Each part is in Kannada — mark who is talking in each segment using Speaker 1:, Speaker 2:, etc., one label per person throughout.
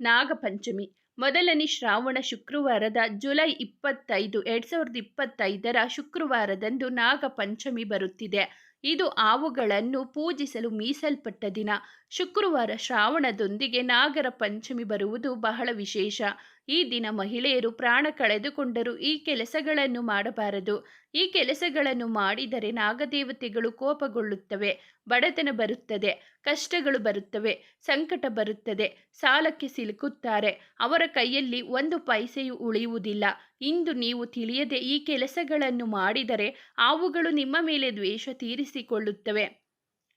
Speaker 1: ನಾಗಪಂಚಮಿ. ಮೊದಲನೇ ಶ್ರಾವಣ ಶುಕ್ರವಾರದ ಜುಲೈ ಇಪ್ಪತ್ತೈದು, ಎರಡು ಸಾವಿರದ ಇಪ್ಪತ್ತೈದರ ಶುಕ್ರವಾರದಂದು ನಾಗಪಂಚಮಿ ಬರುತ್ತಿದೆ. ಇದು ಆವುಗಳನ್ನು ಪೂಜಿಸಲು ಮೀಸಲ್ಪಟ್ಟ ದಿನ. ಶುಕ್ರವಾರ ಶ್ರಾವಣದೊಂದಿಗೆ ನಾಗರ ಪಂಚಮಿ ಬರುವುದು ಬಹಳ ವಿಶೇಷ. ಈ ದಿನ ಮಹಿಳೆಯರು ಪ್ರಾಣ ಕಳೆದುಕೊಂಡರೂ, ಈ ಕೆಲಸಗಳನ್ನು ಮಾಡಬಾರದು. ಈ ಕೆಲಸಗಳನ್ನು ಮಾಡಿದರೆ ನಾಗದೇವತೆಗಳು ಕೋಪಗೊಳ್ಳುತ್ತವೆ, ಬಡತನ ಬರುತ್ತದೆ, ಕಷ್ಟಗಳು ಬರುತ್ತವೆ, ಸಂಕಟ ಬರುತ್ತದೆ, ಸಾಲಕ್ಕೆ ಸಿಲುಕುತ್ತಾರೆ. ಅವರ ಕೈಯಲ್ಲಿ ಒಂದು ಪೈಸೆಯೂ ಉಳಿಯುವುದಿಲ್ಲ. ಇಂದು ನೀವು ತಿಳಿಯದೆ ಈ ಕೆಲಸಗಳನ್ನು ಮಾಡಿದರೆ ಅವುಗಳು ನಿಮ್ಮ ಮೇಲೆ ದ್ವೇಷ ತೀರಿಸಿಕೊಳ್ಳುತ್ತವೆ.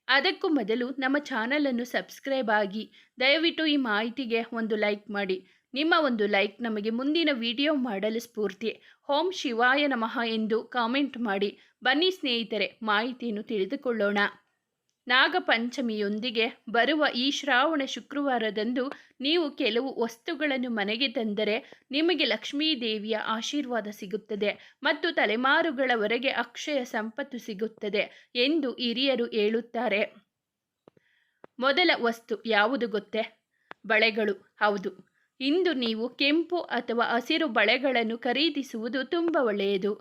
Speaker 1: ಅದಕ್ಕೂ ಮೊದಲು ನಮ್ಮ ಚಾನಲನ್ನು ಸಬ್ಸ್ಕ್ರೈಬ್ ಆಗಿ, ದಯವಿಟ್ಟು ಈ ಮಾಹಿತಿಗೆ ಒಂದು ಲೈಕ್ ಮಾಡಿ. ನಿಮ್ಮ ಒಂದು ಲೈಕ್ ನಮಗೆ ಮುಂದಿನ ವಿಡಿಯೋ ಮಾಡಲು ಸ್ಫೂರ್ತಿ. ಓಂ ಶಿವಾಯ ನಮಃ ಎಂದು ಕಾಮೆಂಟ್ ಮಾಡಿ. ಬನ್ನಿ ಸ್ನೇಹಿತರೆ, ಮಾಹಿತಿಯನ್ನು ತಿಳಿದುಕೊಳ್ಳೋಣ. ನಾಗಪಂಚಮಿಯೊಂದಿಗೆ ಬರುವ ಈ ಶ್ರಾವಣ ಶುಕ್ರವಾರದಂದು ನೀವು ಕೆಲವು ವಸ್ತುಗಳನ್ನು ಮನೆಗೆ ತಂದರೆ ನಿಮಗೆ ಲಕ್ಷ್ಮೀ ದೇವಿಯ ಆಶೀರ್ವಾದ ಸಿಗುತ್ತದೆ ಮತ್ತು ತಲೆಮಾರುಗಳವರೆಗೆ ಅಕ್ಷಯ ಸಂಪತ್ತು ಸಿಗುತ್ತದೆ ಎಂದು ಹಿರಿಯರು ಹೇಳುತ್ತಾರೆ. ಮೊದಲ ವಸ್ತು ಯಾವುದು ಗೊತ್ತೇ? ಬಳೆಗಳು. ಹೌದು. ಇಂದು ನೀವು ಕೆಂಪು ಅಥವಾ ಹಸಿರು ಬಳೆಗಳನ್ನು ಖರೀದಿಸುವುದು ತುಂಬ ಒಳ್ಳೆಯದು.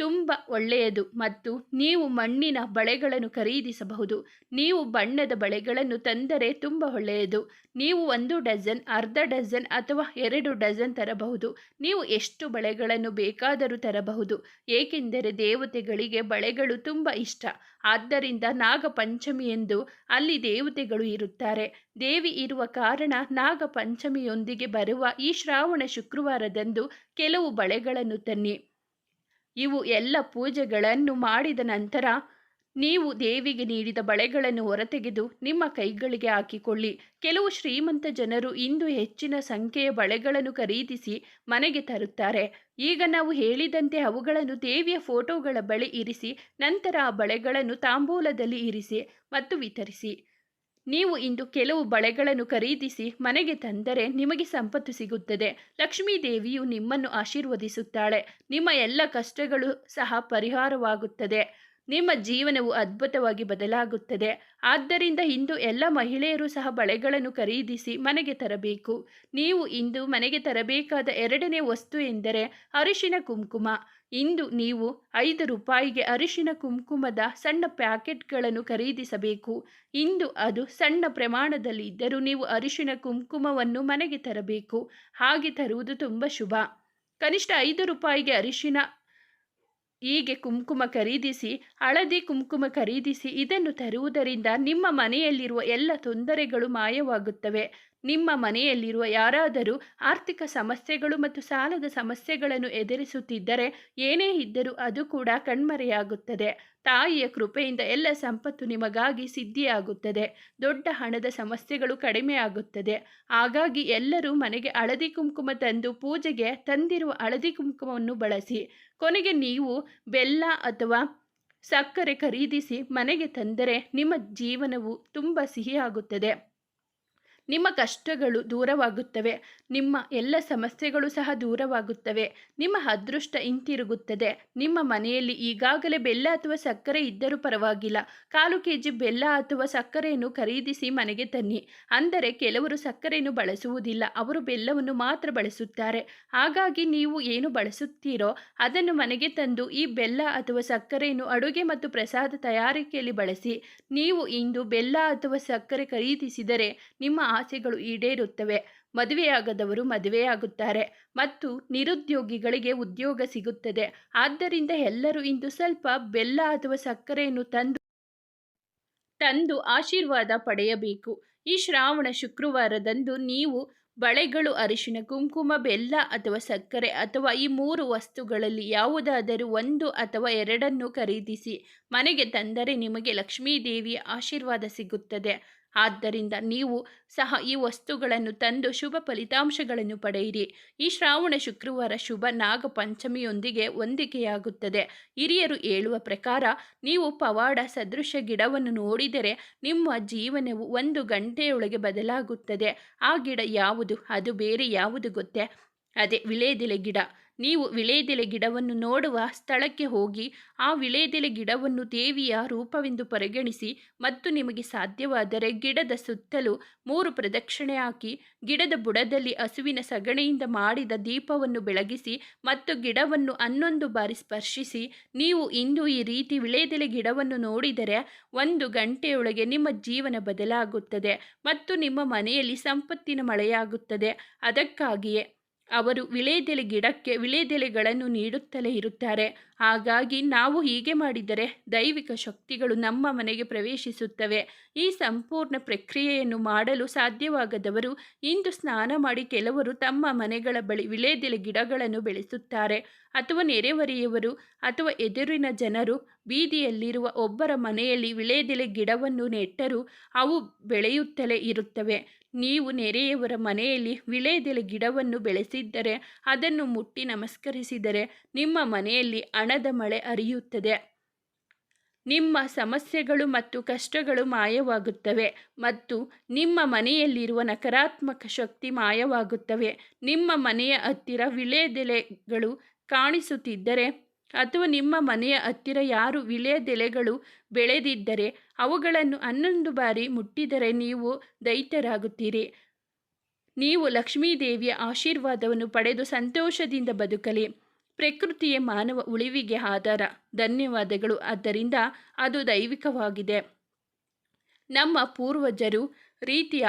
Speaker 1: ತುಂಬ ಒಳ್ಳೆಯದು ಮತ್ತು ನೀವು ಮಣ್ಣಿನ ಬಳೆಗಳನ್ನು ಖರೀದಿಸಬಹುದು. ನೀವು ಬಣ್ಣದ ಬಳೆಗಳನ್ನು ತಂದರೆ ತುಂಬ ಒಳ್ಳೆಯದು. ನೀವು ಒಂದು ಡಜನ್, ಅರ್ಧ ಡಜನ್ ಅಥವಾ ಎರಡು ಡಜನ್ ತರಬಹುದು. ನೀವು ಎಷ್ಟು ಬಳೆಗಳನ್ನು ಬೇಕಾದರೂ ತರಬಹುದು. ಏಕೆಂದರೆ ದೇವತೆಗಳಿಗೆ ಬಳೆಗಳು ತುಂಬ ಇಷ್ಟ. ಆದ್ದರಿಂದ ನಾಗಪಂಚಮಿ ಎಂದು ಅಲ್ಲಿ ದೇವತೆಗಳು ಇರುತ್ತಾರೆ. ದೇವಿ ಇರುವ ಕಾರಣ ನಾಗಪಂಚಮಿಯೊಂದಿಗೆ ಬರುವ ಈ ಶ್ರಾವಣ ಶುಕ್ರವಾರದಂದು ಕೆಲವು ಬಳೆಗಳನ್ನು ತನ್ನಿ. ಇವು ಎಲ್ಲ ಪೂಜೆಗಳನ್ನು ಮಾಡಿದ ನಂತರ ನೀವು ದೇವಿಗೆ ನೀಡಿದ ಬಳೆಗಳನ್ನು ಹೊರತೆಗೆದು ನಿಮ್ಮ ಕೈಗಳಿಗೆ ಹಾಕಿಕೊಳ್ಳಿ. ಕೆಲವು ಶ್ರೀಮಂತ ಜನರು ಇಂದು ಹೆಚ್ಚಿನ ಸಂಖ್ಯೆಯ ಬಳೆಗಳನ್ನು ಖರೀದಿಸಿ ಮನೆಗೆ ತರುತ್ತಾರೆ. ಈಗ ನಾವು ಹೇಳಿದಂತೆ ಅವುಗಳನ್ನು ದೇವಿಯ ಫೋಟೋಗಳ ಬಳಿ ಇರಿಸಿ, ನಂತರ ಆ ಬಳೆಗಳನ್ನು ತಾಂಬೂಲದಲ್ಲಿ ಇರಿಸಿ ಮತ್ತು ವಿತರಿಸಿ. ನೀವು ಇಂದು ಕೆಲವು ಬಳೆಗಳನ್ನು ಖರೀದಿಸಿ ಮನೆಗೆ ತಂದರೆ ನಿಮಗೆ ಸಂಪತ್ತು ಸಿಗುತ್ತದೆ. ಲಕ್ಷ್ಮೀ ದೇವಿಯು ನಿಮ್ಮನ್ನು ಆಶೀರ್ವದಿಸುತ್ತಾಳೆ. ನಿಮ್ಮ ಎಲ್ಲ ಕಷ್ಟಗಳು ಸಹ ಪರಿಹಾರವಾಗುತ್ತದೆ. ನಿಮ್ಮ ಜೀವನವು ಅದ್ಭುತವಾಗಿ ಬದಲಾಗುತ್ತದೆ. ಆದ್ದರಿಂದ ಇಂದು ಎಲ್ಲ ಮಹಿಳೆಯರು ಸಹ ಬಳೆಗಳನ್ನು ಖರೀದಿಸಿ ಮನೆಗೆ ತರಬೇಕು. ನೀವು ಇಂದು ಮನೆಗೆ ತರಬೇಕಾದ ಎರಡನೇ ವಸ್ತು ಎಂದರೆ ಅರಿಶಿನ ಕುಂಕುಮ. ಇಂದು ನೀವು ಐದು ರೂಪಾಯಿಗೆ ಅರಿಶಿನ ಕುಂಕುಮದ ಸಣ್ಣ ಪ್ಯಾಕೆಟ್ಗಳನ್ನು ಖರೀದಿಸಬೇಕು. ಇಂದು ಅದು ಸಣ್ಣ ಪ್ರಮಾಣದಲ್ಲಿ ಇದ್ದರೂ ನೀವು ಅರಿಶಿನ ಕುಂಕುಮವನ್ನು ಮನೆಗೆ ತರಬೇಕು. ಹಾಗೆ ತರುವುದು ತುಂಬ ಶುಭ. ಕನಿಷ್ಠ ಐದು ರೂಪಾಯಿಗೆ ಅರಿಶಿನ ಹೀಗೆ ಕುಂಕುಮ ಖರೀದಿಸಿ ಹಳದಿ ಕುಂಕುಮ ಖರೀದಿಸಿ ಇದನ್ನು ತರುವುದರಿಂದ ನಿಮ್ಮ ಮನೆಯಲ್ಲಿರುವ ಎಲ್ಲ ತೊಂದರೆಗಳು ಮಾಯವಾಗುತ್ತವೆ. ನಿಮ್ಮ ಮನೆಯಲ್ಲಿರುವ ಯಾರಾದರೂ ಆರ್ಥಿಕ ಸಮಸ್ಯೆಗಳು ಮತ್ತು ಸಾಲದ ಸಮಸ್ಯೆಗಳನ್ನು ಎದುರಿಸುತ್ತಿದ್ದರೆ ಏನೇ ಇದ್ದರೂ ಅದು ಕೂಡ ಕಣ್ಮರೆಯಾಗುತ್ತದೆ. ತಾಯಿಯ ಕೃಪೆಯಿಂದ ಎಲ್ಲ ಸಂಪತ್ತು ನಿಮಗಾಗಿ ಸಿದ್ಧಿಯಾಗುತ್ತದೆ. ದೊಡ್ಡ ಹಣದ ಸಮಸ್ಯೆಗಳು ಕಡಿಮೆಯಾಗುತ್ತದೆ. ಹಾಗಾಗಿ ಎಲ್ಲರೂ ಮನೆಗೆ ಹಳದಿ ಕುಂಕುಮ ತಂದು ಪೂಜೆಗೆ ತಂದಿರುವ ಹಳದಿ ಕುಂಕುಮವನ್ನು ಬಳಸಿ. ಕೊನೆಗೆ ನೀವು ಬೆಲ್ಲ ಅಥವಾ ಸಕ್ಕರೆ ಖರೀದಿಸಿ ಮನೆಗೆ ತಂದರೆ ನಿಮ್ಮ ಜೀವನವು ತುಂಬ ಸಿಹಿಯಾಗುತ್ತದೆ. ನಿಮ್ಮ ಕಷ್ಟಗಳು ದೂರವಾಗುತ್ತವೆ, ನಿಮ್ಮ ಎಲ್ಲ ಸಮಸ್ಯೆಗಳು ಸಹ ದೂರವಾಗುತ್ತವೆ, ನಿಮ್ಮ ಅದೃಷ್ಟ ಹಿಂತಿರುಗುತ್ತದೆ, ನಿಮ್ಮ ಮನೆಯಲ್ಲಿ ಈಗಾಗಲೇ ಬೆಲ್ಲ ಅಥವಾ ಸಕ್ಕರೆ ಇದ್ದರೂ ಪರವಾಗಿಲ್ಲ, ಕಾಲು ಕೆ ಜಿ ಬೆಲ್ಲ ಅಥವಾ ಸಕ್ಕರೆಯನ್ನು ಖರೀದಿಸಿ ಮನೆಗೆ ತನ್ನಿ, ಅಂದರೆ ಕೆಲವರು ಸಕ್ಕರೆಯನ್ನು ಬಳಸುವುದಿಲ್ಲ, ಅವರು ಬೆಲ್ಲವನ್ನು ಮಾತ್ರ ಬಳಸುತ್ತಾರೆ, ಹಾಗಾಗಿ ನೀವು ಏನು ಬಳಸುತ್ತೀರೋ ಅದನ್ನು ಮನೆಗೆ ತಂದು ಈ ಬೆಲ್ಲ ಅಥವಾ ಸಕ್ಕರೆಯನ್ನು ಅಡುಗೆ ಮತ್ತು ಪ್ರಸಾದ ತಯಾರಿಕೆಯಲ್ಲಿ ಬಳಸಿ, ನೀವು ಇಂದು ಬೆಲ್ಲ ಅಥವಾ ಸಕ್ಕರೆ ಖರೀದಿಸಿದರೆ ನಿಮ್ಮ ಆಸೆಗಳು ಈಡೇರುತ್ತವೆ. ಮದುವೆಯಾಗದವರು ಮದುವೆಯಾಗುತ್ತಾರೆ ಮತ್ತು ನಿರುದ್ಯೋಗಿಗಳಿಗೆ ಉದ್ಯೋಗ ಸಿಗುತ್ತದೆ. ಆದ್ದರಿಂದ ಎಲ್ಲರೂ ಇಂದು ಸ್ವಲ್ಪ ಬೆಲ್ಲ ಅಥವಾ ಸಕ್ಕರೆಯನ್ನು ತಂದು ತಂದು ಆಶೀರ್ವಾದ ಪಡೆಯಬೇಕು. ಈ ಶ್ರಾವಣ ಶುಕ್ರವಾರದಂದು ನೀವು ಬಳೆಗಳು ಅರಿಶಿನ ಕುಂಕುಮ, ಬೆಲ್ಲ ಅಥವಾ ಸಕ್ಕರೆ ಅಥವಾ ಈ ಮೂರು ವಸ್ತುಗಳಲ್ಲಿ ಯಾವುದಾದರೂ ಒಂದು ಅಥವಾ ಎರಡನ್ನು ಖರೀದಿಸಿ ಮನೆಗೆ ತಂದರೆ ನಿಮಗೆ ಲಕ್ಷ್ಮೀದೇವಿಯ ಆಶೀರ್ವಾದ ಸಿಗುತ್ತದೆ. ಆದ್ದರಿಂದ ನೀವು ಸಹ ಈ ವಸ್ತುಗಳನ್ನು ತಂದು ಶುಭ ಫಲಿತಾಂಶಗಳನ್ನು ಪಡೆಯಿರಿ. ಈ ಶ್ರಾವಣ ಶುಕ್ರವಾರ ಶುಭ ನಾಗ ಪಂಚಮಿಯೊಂದಿಗೆ ಹೊಂದಿಕೆಯಾಗುತ್ತದೆ. ಹಿರಿಯರು ಹೇಳುವ ಪ್ರಕಾರ ನೀವು ಪವಾಡ, ಸದೃಶ ಗಿಡವನ್ನು ನೋಡಿದರೆ ನಿಮ್ಮ ಜೀವನವು ಒಂದು ಗಂಟೆಯೊಳಗೆ ಬದಲಾಗುತ್ತದೆ. ಆ ಗಿಡ ಯಾವುದು? ಅದು ಬೇರೆ ಯಾವುದು ಗೊತ್ತೇ? ಅದೇ, ವಿಲೇದಿಲೆ ಗಿಡ. ನೀವು ವಿಳೆದೆಲೆ ಗಿಡವನ್ನು ನೋಡುವ ಸ್ಥಳಕ್ಕೆ ಹೋಗಿ, ಆ ವಿಳೆದೆಲೆ ಗಿಡವನ್ನು ದೇವಿಯ ರೂಪವೆಂದು ಪರಿಗಣಿಸಿ ಮತ್ತು ನಿಮಗೆ ಸಾಧ್ಯವಾದರೆ ಗಿಡದ ಸುತ್ತಲೂ ಮೂರು ಪ್ರದಕ್ಷಿಣೆ ಹಾಕಿ, ಗಿಡದ ಬುಡದಲ್ಲಿ ಹಸುವಿನ ಸಗಣಿಯಿಂದ ಮಾಡಿದ ದೀಪವನ್ನು ಬೆಳಗಿಸಿ ಮತ್ತು ಗಿಡವನ್ನು ಹನ್ನೊಂದು ಬಾರಿ ಸ್ಪರ್ಶಿಸಿ, ನೀವು ಇಂದು ಈ ರೀತಿ ವಿಳೆದೆಲೆ ಗಿಡವನ್ನು ನೋಡಿದರೆ ಒಂದು ಗಂಟೆಯೊಳಗೆ ನಿಮ್ಮ ಜೀವನ ಬದಲಾಗುತ್ತದೆ ಮತ್ತು ನಿಮ್ಮ ಮನೆಯಲ್ಲಿ ಸಂಪತ್ತಿನ ಮಳೆಯಾಗುತ್ತದೆ. ಅದಕ್ಕಾಗಿಯೇ ಅವರು ವಿಳೆದೆಲೆ ಗಿಡಕ್ಕೆ ವಿಳೆದೆಲೆಗಳನ್ನು ನೀಡುತ್ತಲೇ ಇರುತ್ತಾರೆ. ಹಾಗಾಗಿ ನಾವು ಹೀಗೆ ಮಾಡಿದರೆ ದೈವಿಕ ಶಕ್ತಿಗಳು ನಮ್ಮ ಮನೆಗೆ ಪ್ರವೇಶಿಸುತ್ತವೆ. ಈ ಸಂಪೂರ್ಣ ಪ್ರಕ್ರಿಯೆಯನ್ನು ಮಾಡಲು ಸಾಧ್ಯವಾಗದವರು ಇಂದು ಸ್ನಾನ ಮಾಡಿ ಕೆಲವರು ತಮ್ಮ ಮನೆಗಳ ಬಳಿ ವಿಳೆದೆಲೆ ಗಿಡಗಳನ್ನು ಬೆಳೆಸುತ್ತಾರೆ. ಅಥವಾ ನೆರೆಹೊರೆಯವರು ಅಥವಾ ಎದುರಿನ ಜನರು ಬೀದಿಯಲ್ಲಿರುವ ಒಬ್ಬರ ಮನೆಯಲ್ಲಿ ವಿಳೆದೆಲೆ ಗಿಡವನ್ನು ನೆಟ್ಟರೂ ಅವು ಬೆಳೆಯುತ್ತಲೇ ಇರುತ್ತವೆ. ನೀವು ನೆರೆಯವರ ಮನೆಯಲ್ಲಿ ವಿಳೆದೆಲೆ ಗಿಡವನ್ನು ಬೆಳೆಸಿದ್ದರೆ ಅದನ್ನು ಮುಟ್ಟಿ ನಮಸ್ಕರಿಸಿದರೆ ನಿಮ್ಮ ಮನೆಯಲ್ಲಿ ಹಣದ ಮಳೆ ಹರಿಯುತ್ತದೆ ನಿಮ್ಮ ಸಮಸ್ಯೆಗಳು ಮತ್ತು ಕಷ್ಟಗಳು ಮಾಯವಾಗುತ್ತವೆ ಮತ್ತು ನಿಮ್ಮ ಮನೆಯಲ್ಲಿರುವ ನಕಾರಾತ್ಮಕ ಶಕ್ತಿ ಮಾಯವಾಗುತ್ತವೆ. ನಿಮ್ಮ ಮನೆಯ ಹತ್ತಿರ ವಿಳೆದೆಲೆಗಳು ಕಾಣಿಸುತ್ತಿದ್ದರೆ ಅಥವಾ ನಿಮ್ಮ ಮನೆಯ ಹತ್ತಿರ ಯಾರು ವಿಳೆದೆಲೆಗಳು ಬೆಳೆದಿದ್ದರೆ ಅವುಗಳನ್ನು ಹನ್ನೊಂದು ಬಾರಿ ಮುಟ್ಟಿದರೆ ನೀವು ದೈತ್ಯರಾಗುತ್ತೀರಿ. ನೀವು ಲಕ್ಷ್ಮೀದೇವಿಯ ಆಶೀರ್ವಾದವನ್ನು ಪಡೆದು ಸಂತೋಷದಿಂದ ಬದುಕಲಿ. ಪ್ರಕೃತಿಯೇ ಮಾನವ ಉಳಿವಿಗೆ ಆಧಾರ. ಧನ್ಯವಾದಗಳು. ಆದ್ದರಿಂದ ಅದು ದೈವಿಕವಾಗಿದೆ. ನಮ್ಮ ಪೂರ್ವಜರು ರೀತಿಯ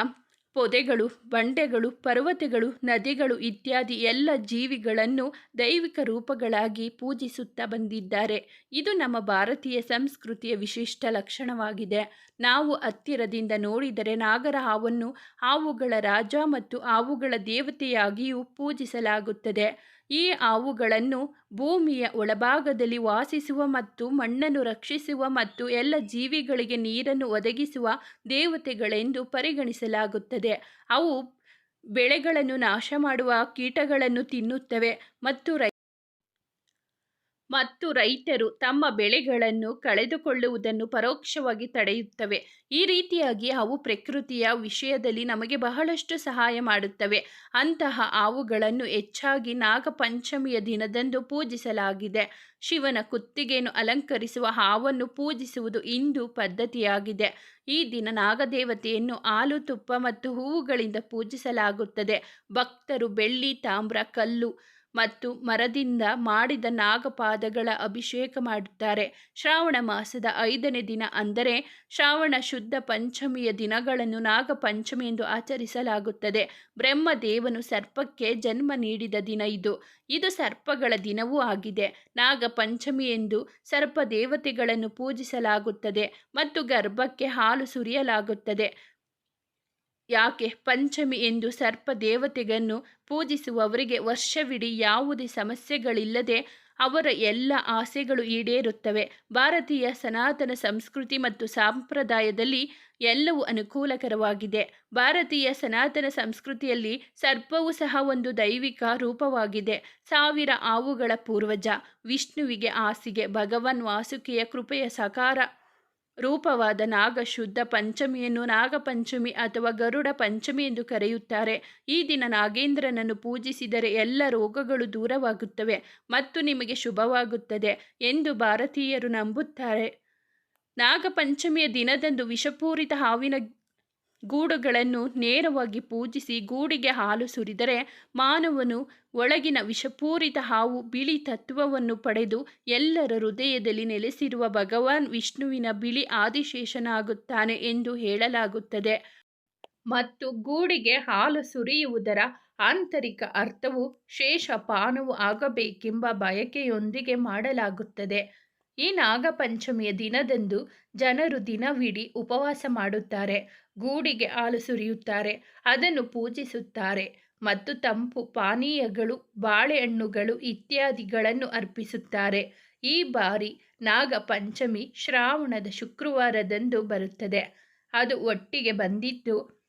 Speaker 1: ಪೊದೆಗಳು, ಬಂಡೆಗಳು, ಪರ್ವತಗಳು, ನದಿಗಳು ಇತ್ಯಾದಿ ಎಲ್ಲ ಜೀವಿಗಳನ್ನು ದೈವಿಕ ರೂಪಗಳಾಗಿ ಪೂಜಿಸುತ್ತಾ ಬಂದಿದ್ದಾರೆ. ಇದು ನಮ್ಮ ಭಾರತೀಯ ಸಂಸ್ಕೃತಿಯ ವಿಶಿಷ್ಟ ಲಕ್ಷಣವಾಗಿದೆ. ನಾವು ಹತ್ತಿರದಿಂದ ನೋಡಿದರೆ ನಾಗರ ಹಾವನ್ನು ಹಾವುಗಳ ರಾಜ ಮತ್ತು ಹಾವುಗಳ ದೇವತೆಯಾಗಿಯೂ ಪೂಜಿಸಲಾಗುತ್ತದೆ. ಈ ಹಾವುಗಳನ್ನು ಭೂಮಿಯ ಒಳಭಾಗದಲ್ಲಿ ವಾಸಿಸುವ ಮತ್ತು ಮಣ್ಣನ್ನು ರಕ್ಷಿಸುವ ಮತ್ತು ಎಲ್ಲ ಜೀವಿಗಳಿಗೆ ನೀರನ್ನು ಒದಗಿಸುವ ದೇವತೆಗಳೆಂದು ಪರಿಗಣಿಸಲಾಗುತ್ತದೆ. ಅವು ಬೆಳೆಗಳನ್ನು ನಾಶ ಮಾಡುವ ಕೀಟಗಳನ್ನು ತಿನ್ನುತ್ತವೆ ಮತ್ತು ರೈ ಮತ್ತು ರೈತರು ತಮ್ಮ ಬೆಳೆಗಳನ್ನು ಕಳೆದುಕೊಳ್ಳುವುದನ್ನು ಪರೋಕ್ಷವಾಗಿ ತಡೆಯುತ್ತವೆ. ಈ ರೀತಿಯಾಗಿ ಅವು ಪ್ರಕೃತಿಯ ವಿಷಯದಲ್ಲಿ ನಮಗೆ ಬಹಳಷ್ಟು ಸಹಾಯ ಮಾಡುತ್ತವೆ. ಅಂತಹ ಹಾವುಗಳನ್ನು ಹೆಚ್ಚಾಗಿ ನಾಗಪಂಚಮಿಯ ದಿನದಂದು ಪೂಜಿಸಲಾಗಿದೆ. ಶಿವನ ಕುತ್ತಿಗೆಯನ್ನು ಅಲಂಕರಿಸುವ ಹಾವನ್ನು ಪೂಜಿಸುವುದು ಇಂದು ಪದ್ಧತಿಯಾಗಿದೆ. ಈ ದಿನ ನಾಗದೇವತೆಯನ್ನು ಹಾಲು, ತುಪ್ಪ ಮತ್ತು ಹೂವುಗಳಿಂದ ಪೂಜಿಸಲಾಗುತ್ತದೆ. ಭಕ್ತರು ಬೆಳ್ಳಿ, ತಾಮ್ರ, ಕಲ್ಲು ಮತ್ತು ಮರದಿಂದ ಮಾಡಿದ ನಾಗಪಾದಗಳ ಅಭಿಷೇಕ ಮಾಡುತ್ತಾರೆ. ಶ್ರಾವಣ ಮಾಸದ ಐದನೇ ದಿನ ಅಂದರೆ ಶ್ರಾವಣ ಶುದ್ಧ ಪಂಚಮಿಯ ದಿನಗಳನ್ನು ನಾಗಪಂಚಮಿ ಎಂದು ಆಚರಿಸಲಾಗುತ್ತದೆ. ಬ್ರಹ್ಮದೇವನು ಸರ್ಪಕ್ಕೆ ಜನ್ಮ ನೀಡಿದ ದಿನ ಇದು. ಇದು ಸರ್ಪಗಳ ದಿನವೂ ಆಗಿದೆ. ನಾಗಪಂಚಮಿ ಎಂದು ಸರ್ಪ ದೇವತೆಗಳನ್ನು ಪೂಜಿಸಲಾಗುತ್ತದೆ ಮತ್ತು ಗರ್ಭಕ್ಕೆ ಹಾಲು ಸುರಿಯಲಾಗುತ್ತದೆ. ಯಾಕೆ ಪಂಚಮಿ ಎಂದು ಸರ್ಪ ದೇವತೆಗನ್ನು ಪೂಜಿಸುವವರಿಗೆ ವರ್ಷವಿಡೀ ಯಾವುದೇ ಸಮಸ್ಯೆಗಳಿಲ್ಲದೆ ಅವರ ಎಲ್ಲ ಆಸೆಗಳು ಈಡೇರುತ್ತವೆ. ಭಾರತೀಯ ಸನಾತನ ಸಂಸ್ಕೃತಿ ಮತ್ತು ಸಂಪ್ರದಾಯದಲ್ಲಿ ಎಲ್ಲವೂ ಅನುಕೂಲಕರವಾಗಿದೆ. ಭಾರತೀಯ ಸನಾತನ ಸಂಸ್ಕೃತಿಯಲ್ಲಿ ಸರ್ಪವು ಸಹ ಒಂದು ದೈವಿಕ ರೂಪವಾಗಿದೆ. ಸಾವಿರ ಆವುಗಳ ಪೂರ್ವಜ, ವಿಷ್ಣುವಿಗೆ ಆಸಿಗೆ ಭಗವಾನ್ ವಾಸುಕಿಯ ಕೃಪೆಯ ಸಕಾರ ರೂಪವಾದ ನಾಗ ಶುದ್ಧ ಪಂಚಮಿಯನ್ನು ನಾಗಪಂಚಮಿ ಅಥವಾ ಗರುಡ ಪಂಚಮಿ ಎಂದು ಕರೆಯುತ್ತಾರೆ. ಈ ದಿನ ನಾಗೇಂದ್ರನನ್ನು ಪೂಜಿಸಿದರೆ ಎಲ್ಲ ರೋಗಗಳು ದೂರವಾಗುತ್ತವೆ ಮತ್ತು ನಿಮಗೆ ಶುಭವಾಗುತ್ತದೆ ಎಂದು ಭಾರತೀಯರು ನಂಬುತ್ತಾರೆ. ನಾಗಪಂಚಮಿಯ ದಿನದಂದು ವಿಷಪೂರಿತ ಹಾವಿನ ಗೂಡುಗಳನ್ನು ನೇರವಾಗಿ ಪೂಜಿಸಿ ಗೂಡಿಗೆ ಹಾಲು ಸುರಿದರೆ ಮಾನವನು ಒಳಗಿನ ವಿಷಪೂರಿತ ಹಾವು ಬಿಳಿ ತತ್ವವನ್ನು ಪಡೆದು ಎಲ್ಲರ ಹೃದಯದಲ್ಲಿ ನೆಲೆಸಿರುವ ಭಗವಾನ್ ವಿಷ್ಣುವಿನ ಬಿಳಿ ಆದಿಶೇಷನಾಗುತ್ತಾನೆ ಎಂದು ಹೇಳಲಾಗುತ್ತದೆ. ಮತ್ತು ಗೂಡಿಗೆ ಹಾಲು ಸುರಿಯುವುದರ ಆಂತರಿಕ ಅರ್ಥವು ಶೇಷ ಪಾನವು ಆಗಬೇಕೆಂಬ ಬಯಕೆಯೊಂದಿಗೆ ಮಾಡಲಾಗುತ್ತದೆ. ಈ ನಾಗಪಂಚಮಿಯ ದಿನದಂದು ಜನರು ದಿನವಿಡೀ ಉಪವಾಸ ಮಾಡುತ್ತಾರೆ. ಗೂಡಿಗೆ ಹಾಲು ಸುರಿಯುತ್ತಾರೆ, ಅದನ್ನು ಪೂಜಿಸುತ್ತಾರೆ ಮತ್ತು ತಂಪು ಪಾನೀಯಗಳು, ಬಾಳೆಹಣ್ಣುಗಳು ಇತ್ಯಾದಿಗಳನ್ನು ಅರ್ಪಿಸುತ್ತಾರೆ. ಈ ಬಾರಿ ನಾಗಪಂಚಮಿ ಶ್ರಾವಣದ ಶುಕ್ರವಾರದಂದು ಬರುತ್ತದೆ. ಅದು ಒಟ್ಟಿಗೆ ಬಂದಿದ್ದು,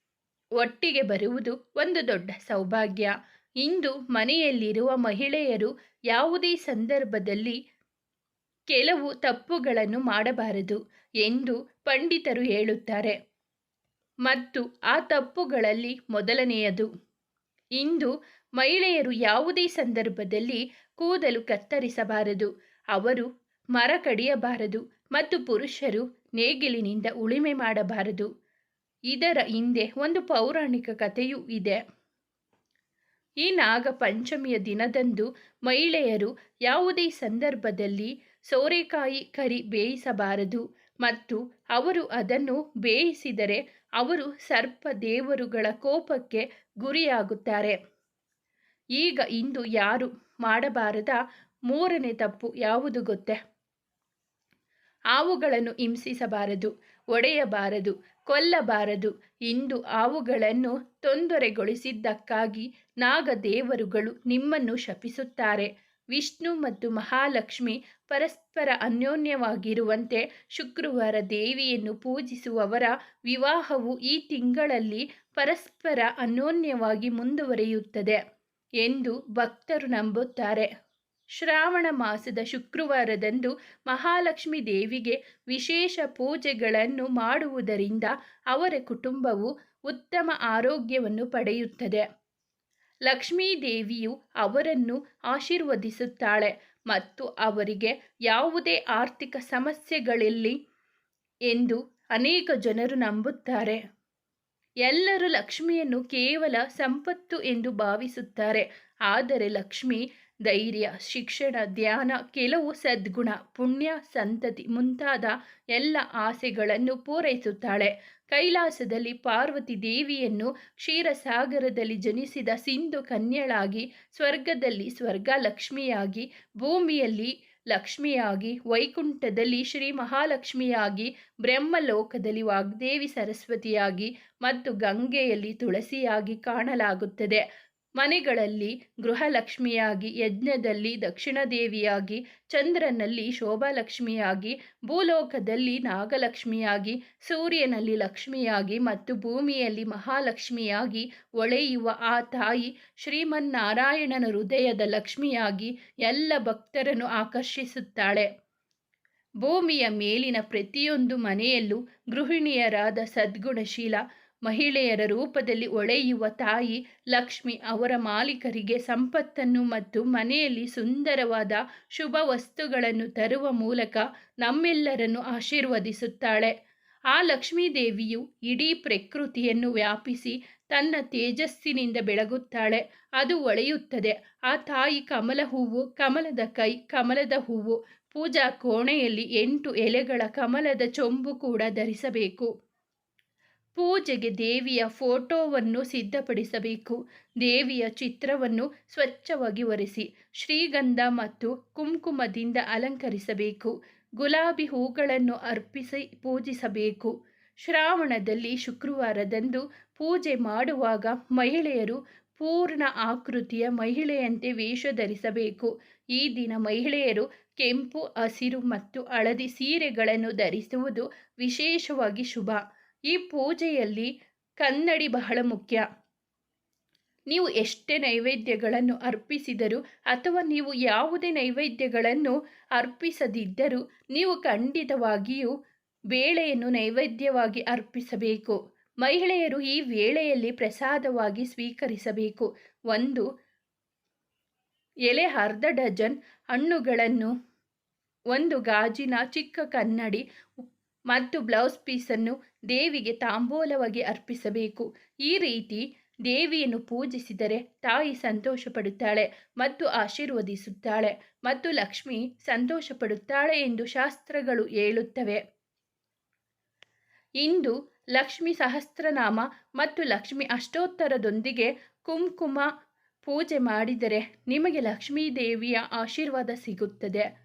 Speaker 1: ಒಟ್ಟಿಗೆ ಬರುವುದು ಒಂದು ದೊಡ್ಡ ಸೌಭಾಗ್ಯ. ಇಂದು ಮನೆಯಲ್ಲಿರುವ ಮಹಿಳೆಯರು ಯಾವುದೇ ಸಂದರ್ಭದಲ್ಲಿ ಕೆಲವು ತಪ್ಪುಗಳನ್ನು ಮಾಡಬಾರದು ಎಂದು ಪಂಡಿತರು ಹೇಳುತ್ತಾರೆ. ಮತ್ತು ಆ ತಪ್ಪುಗಳಲ್ಲಿ ಮೊದಲನೆಯದು. ಇಂದು ಮಹಿಳೆಯರು ಯಾವುದೇ ಸಂದರ್ಭದಲ್ಲಿ ಕೂದಲು ಕತ್ತರಿಸಬಾರದು. ಅವರು ಮರ ಕಡಿಯಬಾರದು ಮತ್ತು ಪುರುಷರು ನೇಗಿಲಿನಿಂದ ಉಳಿಮೆ ಮಾಡಬಾರದು. ಇದರ ಹಿಂದೆ ಒಂದು ಪೌರಾಣಿಕ ಕಥೆಯೂ ಇದೆ. ಈ ನಾಗ ಪಂಚಮಿಯ ದಿನದಂದು ಮಹಿಳೆಯರು ಯಾವುದೇ ಸಂದರ್ಭದಲ್ಲಿ ಸೋರೆಕಾಯಿ ಕರಿ ಬೇಯಿಸಬಾರದು. ಮತ್ತು ಅವರು ಅದನ್ನು ಬೇಯಿಸಿದರೆ ಅವರು ಸರ್ಪ ದೇವರುಗಳ ಕೋಪಕ್ಕೆ ಗುರಿಯಾಗುತ್ತಾರೆ. ಈಗ ಇಂದು ಯಾರು ಮಾಡಬಾರದ ಮೂರನೇ ತಪ್ಪು ಯಾವುದು ಗೊತ್ತೇ? ಹಾವುಗಳನ್ನು ಹಿಂಸಿಸಬಾರದು, ಒಡೆಯಬಾರದು, ಕೊಲ್ಲಬಾರದು. ಇಂದು ಹಾವುಗಳನ್ನು ತೊಂದರೆಗೊಳಿಸಿದ್ದಕ್ಕಾಗಿ ನಾಗದೇವರುಗಳು ನಿಮ್ಮನ್ನು ಶಪಿಸುತ್ತಾರೆ. ವಿಷ್ಣು ಮತ್ತು ಮಹಾಲಕ್ಷ್ಮಿ ಪರಸ್ಪರ ಅನ್ಯೋನ್ಯವಾಗಿರುವಂತೆ ಶುಕ್ರವಾರ ದೇವಿಯನ್ನು ಪೂಜಿಸುವವರ ವಿವಾಹವು ಈ ತಿಂಗಳಲ್ಲಿ ಪರಸ್ಪರ ಅನ್ಯೋನ್ಯವಾಗಿ ಮುಂದುವರಿಯುತ್ತದೆ ಎಂದು ಭಕ್ತರು ನಂಬುತ್ತಾರೆ. ಶ್ರಾವಣ ಮಾಸದ ಶುಕ್ರವಾರದಂದು ಮಹಾಲಕ್ಷ್ಮಿ ದೇವಿಗೆ ವಿಶೇಷ ಪೂಜೆಗಳನ್ನು ಮಾಡುವುದರಿಂದ ಅವರ ಕುಟುಂಬವು ಉತ್ತಮ ಆರೋಗ್ಯವನ್ನು ಪಡೆಯುತ್ತದೆ. ಲಕ್ಷ್ಮೀ ದೇವಿಯು ಅವರನ್ನು ಆಶೀರ್ವದಿಸುತ್ತಾಳೆ ಮತ್ತು ಅವರಿಗೆ ಯಾವುದೇ ಆರ್ಥಿಕ ಸಮಸ್ಯೆಗಳಿಲ್ಲ ಎಂದು ಅನೇಕ ಜನರು ನಂಬುತ್ತಾರೆ. ಎಲ್ಲರೂ ಲಕ್ಷ್ಮಿಯನ್ನು ಕೇವಲ ಸಂಪತ್ತು ಎಂದು ಭಾವಿಸುತ್ತಾರೆ. ಆದರೆ ಲಕ್ಷ್ಮಿ ಧೈರ್ಯ, ಶಿಕ್ಷಣ, ಧ್ಯಾನ, ಕೆಲವು ಸದ್ಗುಣ, ಪುಣ್ಯ, ಸಂತತಿ ಮುಂತಾದ ಎಲ್ಲ ಆಸೆಗಳನ್ನು ಪೂರೈಸುತ್ತಾಳೆ. ಕೈಲಾಸದಲ್ಲಿ ಪಾರ್ವತಿ ದೇವಿಯನ್ನು ಕ್ಷೀರಸಾಗರದಲ್ಲಿ ಜನಿಸಿದ ಸಿಂಧು ಕನ್ಯಳಾಗಿ, ಸ್ವರ್ಗದಲ್ಲಿ ಸ್ವರ್ಗ ಲಕ್ಷ್ಮಿಯಾಗಿ, ಭೂಮಿಯಲ್ಲಿ ಲಕ್ಷ್ಮಿಯಾಗಿ, ವೈಕುಂಠದಲ್ಲಿ ಶ್ರೀ ಮಹಾಲಕ್ಷ್ಮಿಯಾಗಿ, ಬ್ರಹ್ಮಲೋಕದಲ್ಲಿ ವಾಗ್ದೇವಿ ಸರಸ್ವತಿಯಾಗಿ ಮತ್ತು ಗಂಗೆಯಲ್ಲಿ ತುಳಸಿಯಾಗಿ ಕಾಣಲಾಗುತ್ತದೆ. ಮನೆಗಳಲ್ಲಿ ಗೃಹಲಕ್ಷ್ಮಿಯಾಗಿ, ಯಜ್ಞದಲ್ಲಿ ದಕ್ಷಿಣದೇವಿಯಾಗಿ, ಚಂದ್ರನಲ್ಲಿ ಶೋಭಾಲಕ್ಷ್ಮಿಯಾಗಿ, ಭೂಲೋಕದಲ್ಲಿ ನಾಗಲಕ್ಷ್ಮಿಯಾಗಿ, ಸೂರ್ಯನಲ್ಲಿ ಲಕ್ಷ್ಮಿಯಾಗಿ ಮತ್ತು ಭೂಮಿಯಲ್ಲಿ ಮಹಾಲಕ್ಷ್ಮಿಯಾಗಿ ಒಳೆಯುವ ಆ ತಾಯಿ ಶ್ರೀಮನ್ನಾರಾಯಣನ ಹೃದಯದ ಲಕ್ಷ್ಮಿಯಾಗಿ ಎಲ್ಲ ಭಕ್ತರನ್ನು ಆಕರ್ಷಿಸುತ್ತಾಳೆ. ಭೂಮಿಯ ಮೇಲಿನ ಪ್ರತಿಯೊಂದು ಮನೆಯಲ್ಲೂ ಗೃಹಿಣಿಯರಾದ ಸದ್ಗುಣಶೀಲ ಮಹಿಳೆಯರ ರೂಪದಲ್ಲಿ ಒಳೆಯುವ ತಾಯಿ ಲಕ್ಷ್ಮಿ ಅವರ ಮಾಲೀಕರಿಗೆ ಸಂಪತ್ತನ್ನು ಮತ್ತು ಮನೆಯಲ್ಲಿ ಸುಂದರವಾದ ಶುಭ ವಸ್ತುಗಳನ್ನು ತರುವ ಮೂಲಕ ನಮ್ಮೆಲ್ಲರನ್ನು ಆಶೀರ್ವದಿಸುತ್ತಾಳೆ. ಆ ಲಕ್ಷ್ಮೀದೇವಿಯು ಇಡೀ ಪ್ರಕೃತಿಯನ್ನು ವ್ಯಾಪಿಸಿ ತನ್ನ ತೇಜಸ್ಸಿನಿಂದ ಬೆಳಗುತ್ತಾಳೆ. ಅದು ಒಳೆಯುತ್ತದೆ. ಆ ತಾಯಿ ಕಮಲ ಹೂವು, ಕಮಲದ ಕೈ, ಕಮಲದ ಹೂವು, ಪೂಜಾ ಕೋಣೆಯಲ್ಲಿ ಎಂಟು ಎಲೆಗಳ ಕಮಲದ ಚೊಂಬು ಕೂಡ ಧರಿಸಬೇಕು. ಪೂಜೆಗೆ ದೇವಿಯ ಫೋಟೋವನ್ನು ಸಿದ್ಧಪಡಿಸಬೇಕು. ದೇವಿಯ ಚಿತ್ರವನ್ನು ಸ್ವಚ್ಛವಾಗಿ ಒರೆಸಿ, ಶ್ರೀಗಂಧ ಮತ್ತು ಕುಂಕುಮದಿಂದ ಅಲಂಕರಿಸಬೇಕು. ಗುಲಾಬಿ ಹೂಗಳನ್ನು ಅರ್ಪಿಸಿ ಪೂಜಿಸಬೇಕು. ಶ್ರಾವಣದಲ್ಲಿ ಶುಕ್ರವಾರದಂದು ಪೂಜೆ ಮಾಡುವಾಗ ಮಹಿಳೆಯರು ಪೂರ್ಣ ಆಕೃತಿಯ ಮಹಿಳೆಯಂತೆ ವೇಷ ಧರಿಸಬೇಕು. ಈ ದಿನ ಮಹಿಳೆಯರು ಕೆಂಪು, ಹಸಿರು ಮತ್ತು ಹಳದಿ ಸೀರೆಗಳನ್ನು ಧರಿಸುವುದು ವಿಶೇಷವಾಗಿ ಶುಭ. ಈ ಪೂಜೆಯಲ್ಲಿ ಕನ್ನಡಿ ಬಹಳ ಮುಖ್ಯ. ನೀವು ಎಷ್ಟೇ ನೈವೇದ್ಯಗಳನ್ನು ಅರ್ಪಿಸಿದರೂ ಅಥವಾ ನೀವು ಯಾವುದೇ ನೈವೇದ್ಯಗಳನ್ನು ಅರ್ಪಿಸದಿದ್ದರೂ ನೀವು ಖಂಡಿತವಾಗಿಯೂ ಬೇಳೆಯನ್ನು ನೈವೇದ್ಯವಾಗಿ ಅರ್ಪಿಸಬೇಕು. ಮಹಿಳೆಯರು ಈ ವೇಳೆಯಲ್ಲಿ ಪ್ರಸಾದವಾಗಿ ಸ್ವೀಕರಿಸಬೇಕು. ಒಂದು, ಎಲೆ ಅರ್ಧ ಡಜನ್ ಹಣ್ಣುಗಳನ್ನು, ಒಂದು ಗಾಜಿನ ಚಿಕ್ಕ ಕನ್ನಡಿ ಮತ್ತು ಬ್ಲೌಸ್ ಪೀಸನ್ನು ದೇವಿಗೆ ತಾಂಬೂಲವಾಗಿ ಅರ್ಪಿಸಬೇಕು. ಈ ರೀತಿ ದೇವಿಯನ್ನು ಪೂಜಿಸಿದರೆ ತಾಯಿ ಸಂತೋಷ ಪಡುತ್ತಾಳೆ ಮತ್ತು ಆಶೀರ್ವದಿಸುತ್ತಾಳೆ ಮತ್ತು ಲಕ್ಷ್ಮಿ ಸಂತೋಷ ಪಡುತ್ತಾಳೆ ಎಂದು ಶಾಸ್ತ್ರಗಳು ಹೇಳುತ್ತವೆ. ಇಂದು ಲಕ್ಷ್ಮಿ ಸಹಸ್ರನಾಮ ಮತ್ತು ಲಕ್ಷ್ಮಿ ಅಷ್ಟೋತ್ತರದೊಂದಿಗೆ ಕುಂಕುಮ ಪೂಜೆ ಮಾಡಿದರೆ ನಿಮಗೆ ಲಕ್ಷ್ಮೀ ದೇವಿಯ ಆಶೀರ್ವಾದ ಸಿಗುತ್ತದೆ.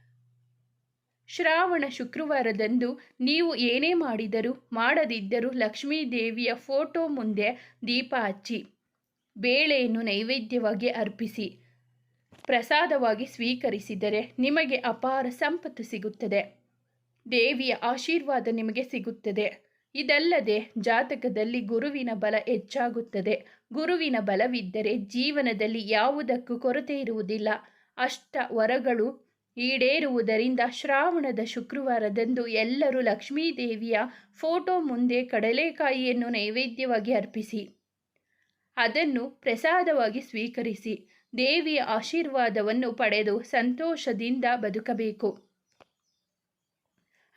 Speaker 1: ಶ್ರಾವಣ ಶುಕ್ರವಾರದಂದು ನೀವು ಏನೇ ಮಾಡಿದರೂ ಮಾಡದಿದ್ದರೂ ಲಕ್ಷ್ಮೀ ದೇವಿಯ ಫೋಟೋ ಮುಂದೆ ದೀಪ ಹಚ್ಚಿ, ಬೇಳೆಯನ್ನು ನೈವೇದ್ಯವಾಗಿ ಅರ್ಪಿಸಿ, ಪ್ರಸಾದವಾಗಿ ಸ್ವೀಕರಿಸಿದರೆ ನಿಮಗೆ ಅಪಾರ ಸಂಪತ್ತು ಸಿಗುತ್ತದೆ. ದೇವಿಯ ಆಶೀರ್ವಾದ ನಿಮಗೆ ಸಿಗುತ್ತದೆ. ಇದಲ್ಲದೆ ಜಾತಕದಲ್ಲಿ ಗುರುವಿನ ಬಲ ಹೆಚ್ಚಾಗುತ್ತದೆ. ಗುರುವಿನ ಬಲವಿದ್ದರೆ ಜೀವನದಲ್ಲಿ ಯಾವುದಕ್ಕೂ ಕೊರತೆ ಇರುವುದಿಲ್ಲ. ಅಷ್ಟ ವರಗಳು ಈಡೇರುವುದರಿಂದ ಶ್ರಾವಣದ ಶುಕ್ರವಾರದಂದು ಎಲ್ಲರೂ ಲಕ್ಷ್ಮೀ ದೇವಿಯ ಫೋಟೋ ಮುಂದೆ ಕಡಲೆಕಾಯಿಯನ್ನು ನೈವೇದ್ಯವಾಗಿ ಅರ್ಪಿಸಿ, ಅದನ್ನು ಪ್ರಸಾದವಾಗಿ ಸ್ವೀಕರಿಸಿ, ದೇವಿಯ ಆಶೀರ್ವಾದವನ್ನು ಪಡೆದು ಸಂತೋಷದಿಂದ ಬದುಕಬೇಕು.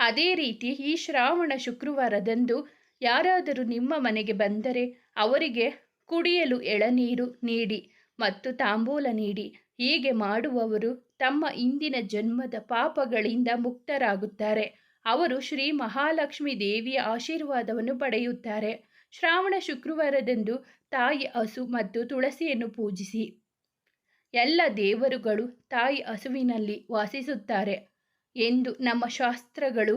Speaker 1: ಅದೇ ರೀತಿ ಈ ಶ್ರಾವಣ ಶುಕ್ರವಾರದಂದು ಯಾರಾದರೂ ನಿಮ್ಮ ಮನೆಗೆ ಬಂದರೆ ಅವರಿಗೆ ಕುಡಿಯಲು ಎಳನೀರು ನೀಡಿ ಮತ್ತು ತಾಂಬೂಲ ನೀಡಿ. ಹೀಗೆ ಮಾಡುವವರು ತಮ್ಮ ಇಂದಿನ ಜನ್ಮದ ಪಾಪಗಳಿಂದ ಮುಕ್ತರಾಗುತ್ತಾರೆ. ಅವರು ಶ್ರೀ ಮಹಾಲಕ್ಷ್ಮಿ ದೇವಿಯ ಆಶೀರ್ವಾದವನ್ನು ಪಡೆಯುತ್ತಾರೆ. ಶ್ರಾವಣ ಶುಕ್ರವಾರದಂದು ತಾಯಿ ಹಸು ಮತ್ತು ತುಳಸಿಯನ್ನು ಪೂಜಿಸಿ. ಎಲ್ಲ ದೇವರುಗಳು ತಾಯಿ ಹಸುವಿನಲ್ಲಿ ವಾಸಿಸುತ್ತಾರೆ ಎಂದು ನಮ್ಮ ಶಾಸ್ತ್ರಗಳು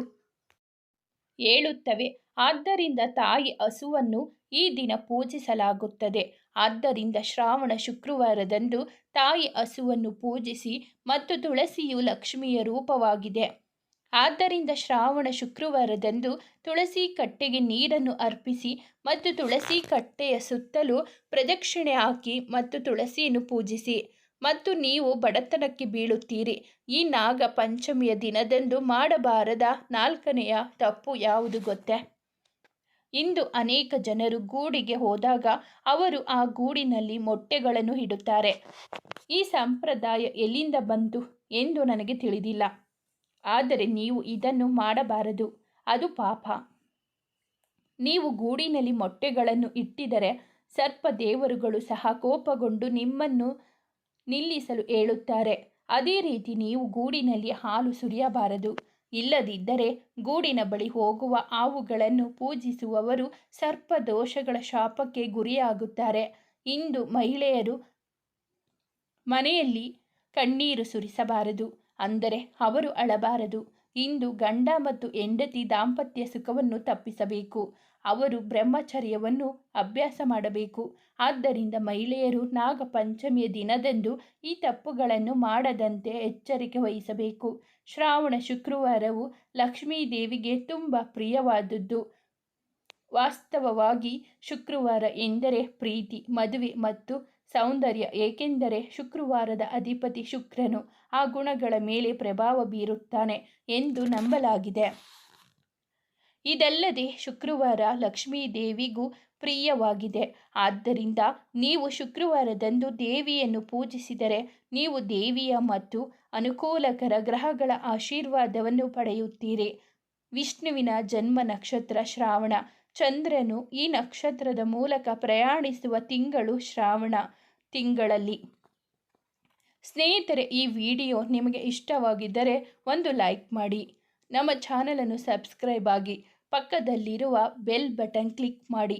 Speaker 1: ಹೇಳುತ್ತವೆ. ಆದ್ದರಿಂದ ತಾಯಿ ಹಸುವನ್ನು ಈ ದಿನ ಪೂಜಿಸಲಾಗುತ್ತದೆ. ಆದ್ದರಿಂದ ಶ್ರಾವಣ ಶುಕ್ರವಾರದಂದು ತಾಯಿ ಹಸುವನ್ನು ಪೂಜಿಸಿ ಮತ್ತು ತುಳಸಿಯು ಲಕ್ಷ್ಮಿಯ ರೂಪವಾಗಿದೆ. ಆದ್ದರಿಂದ ಶ್ರಾವಣ ಶುಕ್ರವಾರದಂದು ತುಳಸಿ ಕಟ್ಟೆಗೆ ನೀರನ್ನು ಅರ್ಪಿಸಿ ಮತ್ತು ತುಳಸಿ ಕಟ್ಟೆಯ ಸುತ್ತಲೂ ಪ್ರದಕ್ಷಿಣೆ ಹಾಕಿ ಮತ್ತು ತುಳಸಿಯನ್ನು ಪೂಜಿಸಿ. ಮತ್ತು ನೀವು ಬಡತನಕ್ಕೆ ಬೀಳುತ್ತೀರಿ. ಈ ನಾಗ ಪಂಚಮಿಯ ದಿನದಂದು ಮಾಡಬಾರದ ನಾಲ್ಕನೆಯ ತಪ್ಪು ಯಾವುದು ಗೊತ್ತೇ? ಇಂದು ಅನೇಕ ಜನರು ಗೂಡಿಗೆ ಹೋದಾಗ ಅವರು ಆ ಗೂಡಿನಲ್ಲಿ ಮೊಟ್ಟೆಗಳನ್ನು ಇಡುತ್ತಾರೆ. ಈ ಸಂಪ್ರದಾಯ ಎಲ್ಲಿಂದ ಬಂತು ಎಂದು ನನಗೆ ತಿಳಿದಿಲ್ಲ. ಆದರೆ ನೀವು ಇದನ್ನು ಮಾಡಬಾರದು. ಅದು ಪಾಪ. ನೀವು ಗೂಡಿನಲ್ಲಿ ಮೊಟ್ಟೆಗಳನ್ನು ಇಟ್ಟಿದರೆ ಸರ್ಪ ದೇವರುಗಳು ಸಹ ಕೋಪಗೊಂಡು ನಿಮ್ಮನ್ನು ನಿಲ್ಲಿಸಲು ಹೇಳುತ್ತಾರೆ ಅದೇ ರೀತಿ ನೀವು ಗೂಡಿನಲ್ಲಿ ಹಾಲು ಸುರಿಯಬಾರದು. ಇಲ್ಲದಿದ್ದರೆ ಗೂಡಿನ ಬಳಿ ಹೋಗುವ ಹಾವುಗಳನ್ನು ಪೂಜಿಸುವವರು ಸರ್ಪ ದೋಷಗಳ ಶಾಪಕ್ಕೆ ಗುರಿಯಾಗುತ್ತಾರೆ. ಇಂದು ಮಹಿಳೆಯರು ಮನೆಯಲ್ಲಿ ಕಣ್ಣೀರು ಸುರಿಸಬಾರದು, ಅಂದರೆ ಅವರು ಅಳಬಾರದು. ಇಂದು ಗಂಡ ಮತ್ತು ಹೆಂಡತಿ ದಾಂಪತ್ಯ ಸುಖವನ್ನು ತಪ್ಪಿಸಬೇಕು. ಅವರು ಬ್ರಹ್ಮಚರ್ಯವನ್ನು ಅಭ್ಯಾಸ ಮಾಡಬೇಕು. ಆದ್ದರಿಂದ ಮಹಿಳೆಯರು ನಾಗಪಂಚಮಿಯ ದಿನದಂದು ಈ ತಪ್ಪುಗಳನ್ನು ಮಾಡದಂತೆ ಎಚ್ಚರಿಕೆ ವಹಿಸಬೇಕು. ಶ್ರಾವಣ ಶುಕ್ರವಾರವು ಲಕ್ಷ್ಮೀ ದೇವಿಗೆ ತುಂಬ ಪ್ರಿಯವಾದದ್ದು. ವಾಸ್ತವವಾಗಿ ಶುಕ್ರವಾರ ಎಂದರೆ ಪ್ರೀತಿ, ಮದುವೆ ಮತ್ತು ಸೌಂದರ್ಯ, ಏಕೆಂದರೆ ಶುಕ್ರವಾರದ ಅಧಿಪತಿ ಶುಕ್ರನು ಆ ಗುಣಗಳ ಮೇಲೆ ಪ್ರಭಾವ ಬೀರುತ್ತಾನೆ ಎಂದು ನಂಬಲಾಗಿದೆ. ಇದಲ್ಲದೆ ಶುಕ್ರವಾರ ಲಕ್ಷ್ಮೀ ದೇವಿಗೂ ಪ್ರಿಯವಾಗಿದೆ. ಆದ್ದರಿಂದ ನೀವು ಶುಕ್ರವಾರದಂದು ದೇವಿಯನ್ನು ಪೂಜಿಸಿದರೆ ನೀವು ದೇವಿಯ ಮತ್ತು ಅನುಕೂಲಕರ ಗ್ರಹಗಳ ಆಶೀರ್ವಾದವನ್ನು ಪಡೆಯುತ್ತೀರಿ. ವಿಷ್ಣುವಿನ ಜನ್ಮ ನಕ್ಷತ್ರ ಶ್ರಾವಣ. ಚಂದ್ರನು ಈ ನಕ್ಷತ್ರದ ಮೂಲಕ ಪ್ರಯಾಣಿಸುವ ತಿಂಗಳು ಶ್ರಾವಣ ತಿಂಗಳಲ್ಲಿ. ಸ್ನೇಹಿತರೆ, ಈ ವಿಡಿಯೋ ನಿಮಗೆ ಇಷ್ಟವಾಗಿದ್ದರೆ ಒಂದು ಲೈಕ್ ಮಾಡಿ. ನಮ್ಮ ಚಾನಲನ್ನು ಸಬ್ಸ್ಕ್ರೈಬ್ ಆಗಿ. ಪಕ್ಕದಲ್ಲಿರುವ ಬೆಲ್ ಬಟನ್ ಕ್ಲಿಕ್ ಮಾಡಿ.